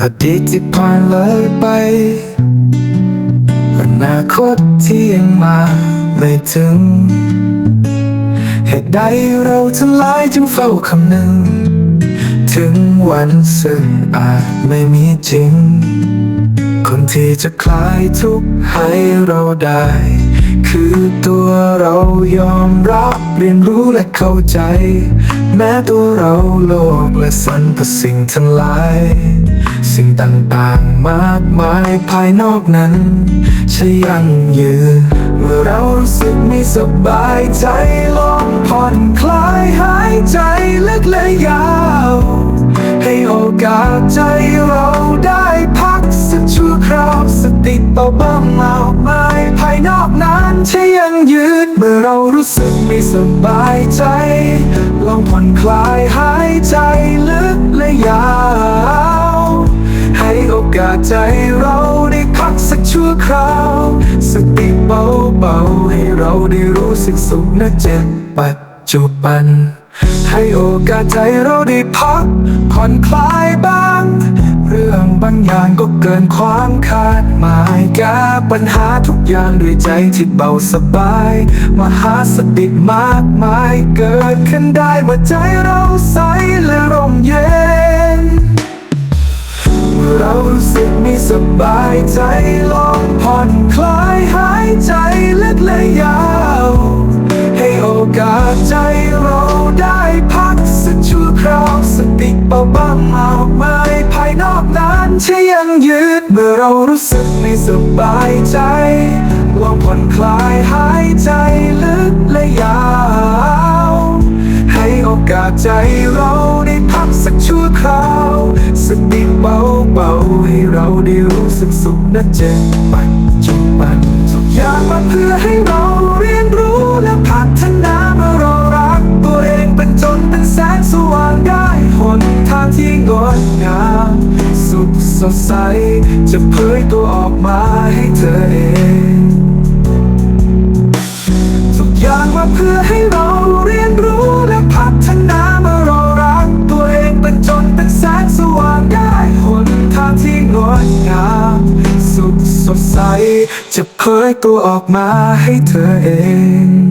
อดีตที่ผ่านเลยไปอนาคตที่ยังมาไม่ถึง เหตุใดเราทั้งหลายจึงเฝ้าคำนึง ถึงวันซึ่งอาจไม่มีจริง คนที่จะคลายทุกข์ให้เราได้ คือตัวเรายอมรับเรียนรู้และเข้าใจ แม้ตัวเราโลกและสรรพสิ่งทั้งหลาย สิ่งต่างๆมากมายภายนอกนั้นใช่ยังยืนเมื่อเรารู้สึกไม่สบายใจลองผ่อนคลายหายใจลึกและยาว ให้โอกาสใจ เบาบ้างเมาไม้ภายนอกนั้นใช่ยังยืนเมื่อเรารู้สึกไม่สบายใจ ลองผ่อนคลายหายใจลึกและยาว ให้โอกาสใจเราได้พักสักชั่วคราว สติเบาๆให้เราได้รู้สึกสุขนะเจ็บปัจจุบัน ให้โอกาสใจเราได้พักผ่อนคลายบ้าง เกินความคาดหมายแก้ปัญหาทุกอย่างด้วยใจที่เบาสบาย มหาสติมากมาย เกิดขึ้นได้เมื่อใจเราใสและร่มเย็น เมื่อเรารู้สึกม่สบายใจลองผ่อนคลายหายใจเลึกและยาว ให้โอกาสใจเราได้พักสักชั่วคราวสติเบาบ้างมาานจะยังยืดเมื่อเรารู้สึกไม่สบายใจลองผ่อนคลายหายใจลึกและยาว ให้โอกาสใจเราได้พักสักชั่วคราวสติเบาๆให้เราได้รู้สึกสุขนะเจ็บปัจจุ ดใส จะเผยตัวออกมาให้เธอเองทุกอย่างมาเพื่อให้เราเรียนรู้และพัฒนาเมื่อเรารัก ตัวเองเป็นจนเป็นแสงสว่างได้หนทางที่งดงามสุขสดใส จะเผยตัวออกมาให้เธอเอง